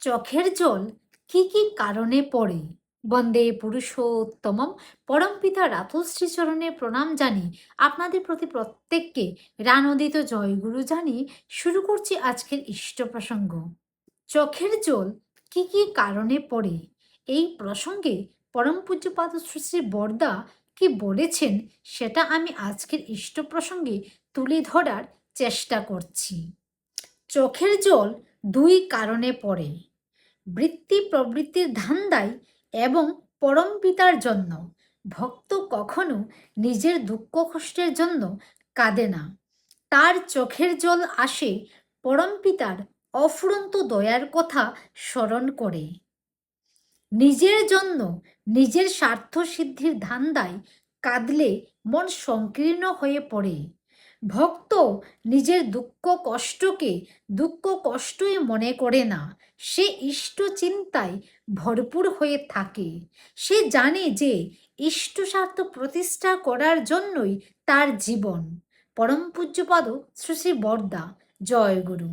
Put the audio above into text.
চোখের জল কি কি কারণে পড়ে? বন্দে পুরুষোত্তমম। পরমপিতা রাতুশ্রী চরণে প্রণাম জানি। আপনাদের প্রতি প্রত্যেককে রানদিত জয়গুরু জানি। শুরু করছি আজকের ইষ্ট প্রসঙ্গ। চোখের জল কি কি কারণে পড়ে? এই প্রসঙ্গে পরম পূজ্যপাদ শ্রী বর্দা কি বলেছেন সেটা আমি আজকের ইষ্ট প্রসঙ্গে তুলে ধরার চেষ্টা করছি। চোখের জল দুই কারণে পড়ে। বৃত্তি প্রবৃত্তির ধান্দায় এবং পরম পিতার জন্য। ভক্ত কখনো নিজের দুঃখ কষ্টের জন্য কাঁদে না। তার চোখের জল আসে পরম পিতার অফুরন্ত দয়ার কথা স্মরণ করে। নিজের জন্য নিজের স্বার্থ সিদ্ধির ধান্দায় কাঁদলে মন সংকীর্ণ হয়ে পড়ে। ভক্ত নিজের দুঃখ কষ্টকে দুঃখ কষ্টই মনে করে না। সে ইষ্ট চিন্তায় ভরপুর হয়ে থাকে। সে জানে যে ইষ্ট স্বার্থ প্রতিষ্ঠা করার জন্যই তার জীবন। পরম পূজ্যপাদ শ্রী শ্রী বর্দা। জয় গুরু।